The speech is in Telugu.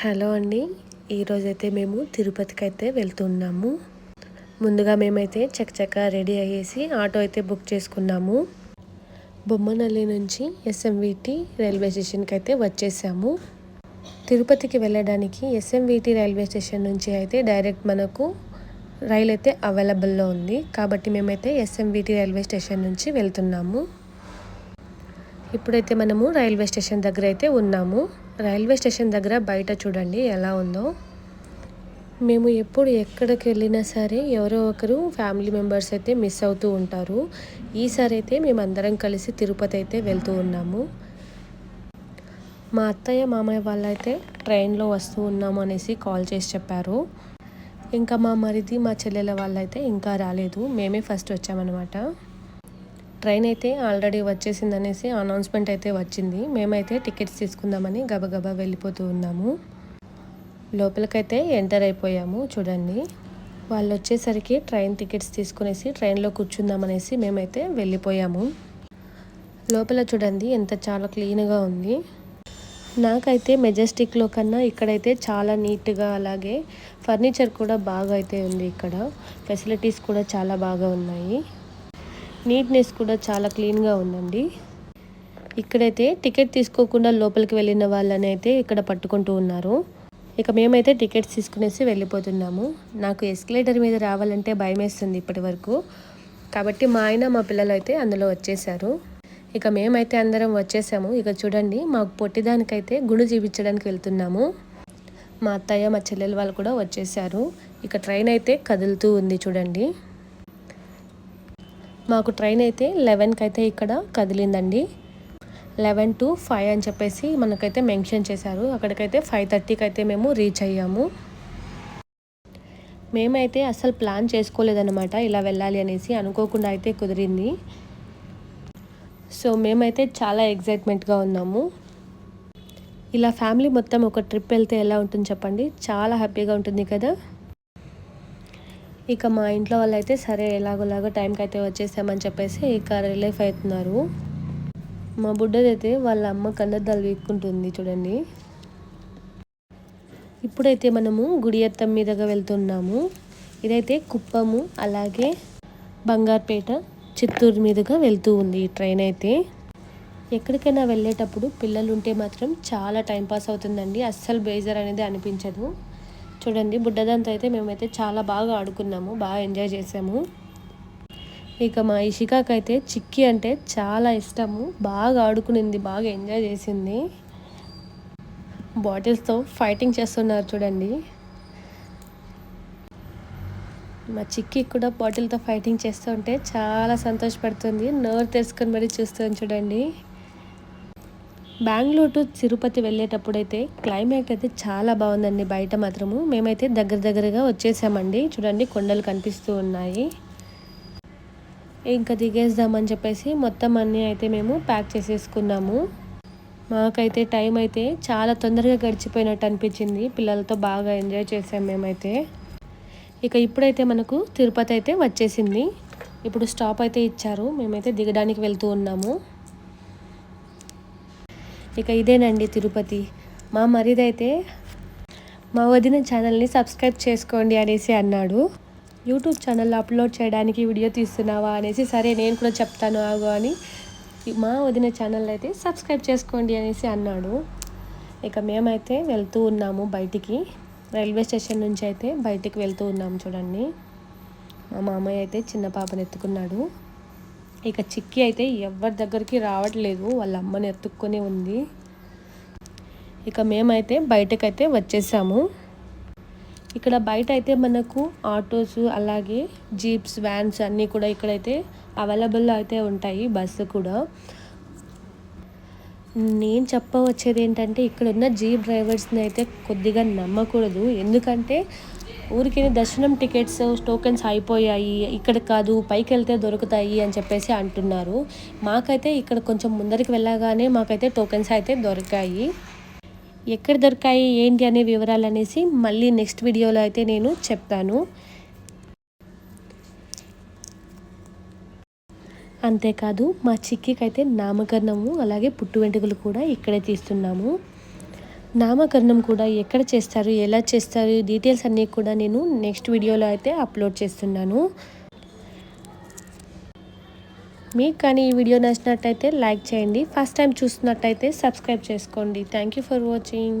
హలో అండి. ఈరోజైతే మేము తిరుపతికి అయితే వెళ్తున్నాము. ముందుగా మేమైతే చకచక రెడీ అయ్యేసి ఆటో అయితే బుక్ చేసుకున్నాము. బొమ్మనల్లి నుంచి ఎస్ఎంవిటి రైల్వే స్టేషన్కి అయితే వచ్చేసాము. తిరుపతికి వెళ్ళడానికి ఎస్ఎంవిటి రైల్వే స్టేషన్ నుంచి అయితే డైరెక్ట్ మనకు రైలు అయితే అవైలబుల్లో ఉంది. కాబట్టి మేమైతే ఎస్ఎంవిటి రైల్వే స్టేషన్ నుంచి వెళ్తున్నాము. ఇప్పుడైతే మనము రైల్వే స్టేషన్ దగ్గర అయితే ఉన్నాము. రైల్వే స్టేషన్ దగ్గర బయట చూడండి ఎలా ఉందో. మేము ఎప్పుడు ఎక్కడికి వెళ్ళినా సరే ఎవరో ఒకరు ఫ్యామిలీ మెంబర్స్ అయితే మిస్ అవుతూ ఉంటారు. ఈసారి అయితే మేము అందరం కలిసి తిరుపతి అయితే వెళ్తూ ఉన్నాము. మా అత్తయ్య మామయ్య వాళ్ళైతే ట్రైన్లో వస్తూ ఉన్నాము అనేసి కాల్ చేసి చెప్పారు. ఇంకా మా మరిది మా చెల్లెల వాళ్ళైతే ఇంకా రాలేదు. మేమే ఫస్ట్ వచ్చామన్నమాట. ట్రైన్ అయితే ఆల్రెడీ వచ్చేసిందనేసి అనౌన్స్మెంట్ అయితే వచ్చింది. మేమైతే టికెట్స్ తీసుకుందామని గబగబా వెళ్ళిపోతూ ఉన్నాము. లోపలికైతే ఎంటర్ అయిపోయాము చూడండి. వాళ్ళు వచ్చేసరికి ట్రైన్ టికెట్స్ తీసుకునేసి ట్రైన్లో కూర్చుందామనేసి మేమైతే వెళ్ళిపోయాము. లోపల చూడండి ఎంత చాలా క్లీన్గా ఉంది. నాకైతే మెజెస్టిక్లో కన్నా ఇక్కడైతే చాలా నీట్గా అలాగే ఫర్నిచర్ కూడా బాగా అయితే ఉంది ఇక్కడ. ఫెసిలిటీస్ కూడా చాలా బాగా ఉన్నాయి. నీట్నెస్ కూడా చాలా క్లీన్గా ఉందండి. ఇక్కడైతే టికెట్ తీసుకోకుండా లోపలికి వెళ్ళిన వాళ్ళని అయితే ఇక్కడ పట్టుకుంటూ ఉన్నారు. ఇక మేమైతే టికెట్స్ తీసుకునేసి వెళ్ళిపోతున్నాము. నాకు ఎస్కలేటర్ మీద రావాలంటే భయం వేస్తుంది ఇప్పటి వరకు కాబట్టి మా ఆయన మా పిల్లలు అయితే అందులో వచ్చేసారు. ఇక మేమైతే అందరం వచ్చేసాము. ఇక చూడండి మాకు పొట్టిదానికైతే గుండు చూపించడానికి వెళ్తున్నాము. మా అత్తయ్య మా చెల్లెలు వాళ్ళు కూడా వచ్చేసారు. ఇక ట్రైన్ అయితే కదులుతూ ఉంది చూడండి. మాకు ట్రైన్ అయితే లెవెన్కి అయితే ఇక్కడ కదిలిందండి. లెవెన్ టు ఫైవ్ అని చెప్పేసి మనకైతే మెన్షన్ చేశారు. అక్కడికైతే ఫైవ్ థర్టీకి అయితే మేము రీచ్ అయ్యాము. మేమైతే అసలు ప్లాన్ చేసుకోలేదన్నమాట ఇలా వెళ్ళాలి అనేసి అనుకోకుండా అయితే కుదిరింది. సో మేమైతే చాలా ఎగ్జైట్మెంట్గా ఉన్నాము. ఇలా ఫ్యామిలీ మొత్తం ఒక ట్రిప్ వెళ్తే ఎలా ఉంటుంది చెప్పండి? చాలా హ్యాపీగా ఉంటుంది కదా? ఇక మా ఇంట్లో వాళ్ళు అయితే సరే ఎలాగోలాగో టైంకి అయితే వచ్చేసామని చెప్పేసి ఇక రిలీఫ్ అవుతున్నారు మా బుడ్డదైతే వాళ్ళ అమ్మ కన్నద్దాలు వీక్కుంటుంది చూడండి. ఇప్పుడైతే మనము గుడియత్తం మీదగా వెళ్తున్నాము. ఇదైతే కుప్పము అలాగే బంగార్పేట చిత్తూరు మీదుగా వెళ్తూ ఉంది ఈ ట్రైన్ అయితే. ఎక్కడికైనా వెళ్ళేటప్పుడు పిల్లలు ఉంటే మాత్రం చాలా టైంపాస్ అవుతుందండి. అస్సలు బేజర్ అనేది అనిపించదు. చూడండి బుడ్డదంతా అయితే మేమైతే చాలా బాగా ఆడుకున్నాము బాగా ఎంజాయ్ చేసాము. ఇక మా ఇషికాకి అయితే చిక్కి అంటే చాలా ఇష్టము బాగా ఆడుకునింది బాగా ఎంజాయ్ చేసింది. బాటిల్స్తో ఫైటింగ్ చేస్తున్నారు చూడండి. మా చిక్కి కూడా బాటిల్తో ఫైటింగ్ చేస్తుంటే చాలా సంతోషపడుతుంది నోరు తెరుచుకొని మరీ చూస్తుంది చూడండి. బెంగళూరు టు తిరుపతి వెళ్ళేటప్పుడు అయితే క్లైమేట్ అయితే చాలా బాగుందండి బయట మాత్రము. మేమైతే దగ్గర దగ్గరగా వచ్చేసామండి. చూడండి కొండలు కనిపిస్తూ ఉన్నాయి. ఇంకా దిగేద్దామని చెప్పేసి మొత్తం అన్నీ అయితే మేము ప్యాక్ చేసేసుకున్నాము. మాకైతే టైం అయితే చాలా తొందరగా గడిచిపోయినట్టు అనిపించింది. పిల్లలతో బాగా ఎంజాయ్ చేసాం మేమైతే. ఇక ఇప్పుడైతే మనకు తిరుపతి అయితే వచ్చేసింది. ఇప్పుడు స్టాప్ అయితే ఇచ్చారు. మేమైతే దిగడానికి వెళ్తూ ఉన్నాము. ఇక ఇదేనండి తిరుపతి. మా మరిదైతే మా వదిన ఛానల్ని సబ్స్క్రైబ్ చేసుకోండి అనేసి అన్నాడు. యూట్యూబ్ ఛానల్లో అప్లోడ్ చేయడానికి వీడియో తీస్తున్నావా అనేసి సరే నేను కూడా చెప్తాను ఆగు అని మా వదిన ఛానల్ అయితే సబ్స్క్రైబ్ చేసుకోండి అనేసి అన్నాడు. ఇక మేమైతే వెళ్తూ ఉన్నాము బయటికి. రైల్వే స్టేషన్ నుంచి అయితే బయటికి వెళ్తూ ఉన్నాము చూడండి. మా మామయ్య అయితే చిన్న పాపను ఎత్తుకున్నాడు. ఇక చిక్కి అయితే ఎవరి దగ్గరికి రావట్లేదు వాళ్ళ అమ్మని ఎత్తుక్కొని ఉంది. ఇక మేమైతే బయటకైతే వచ్చేసాము. ఇక్కడ బయట అయితే మనకు ఆటోస్ అలాగే జీప్స్ వ్యాన్స్ అన్నీ కూడా ఇక్కడైతే అవైలబుల్లో అయితే ఉంటాయి బస్సు కూడా. నేను చెప్పవచ్చేది ఏంటంటే ఇక్కడ ఉన్న జీప్ డ్రైవర్స్ని అయితే కొద్దిగా నమ్మకూడదు. ఎందుకంటే ఊరికే దర్శనం టికెట్స్ టోకెన్స్ అయిపోయాయి ఇక్కడ కాదు పైకి వెళ్తే దొరుకుతాయి అని చెప్పేసి అంటున్నారు. మాకైతే ఇక్కడ కొంచెం ముందరికి వెళ్ళగానే మాకైతే టోకెన్స్ అయితే దొరికాయి. ఎక్కడ దొరికాయి ఏంటి అనే వివరాలు అనేసి మళ్ళీ నెక్స్ట్ వీడియోలో అయితే నేను చెప్తాను. అంతేకాదు మా చిక్కికి అయితే నామకరణము అలాగే పుట్టు వెంట్రుకలు కూడా ఇక్కడే తీస్తున్నాము. నామకరణం కూడా ఎక్కడ చేస్తారు ఎలా చేస్తారు డీటెయిల్స్ అన్నీ కూడా నేను నెక్స్ట్ వీడియోలో అయితే అప్లోడ్ చేస్తున్నాను. మీకు కానీ ఈ వీడియో నచ్చినట్టయితే లైక్ చేయండి. ఫస్ట్ టైం చూస్తున్నట్టయితే సబ్స్క్రైబ్ చేసుకోండి. Thank you for watching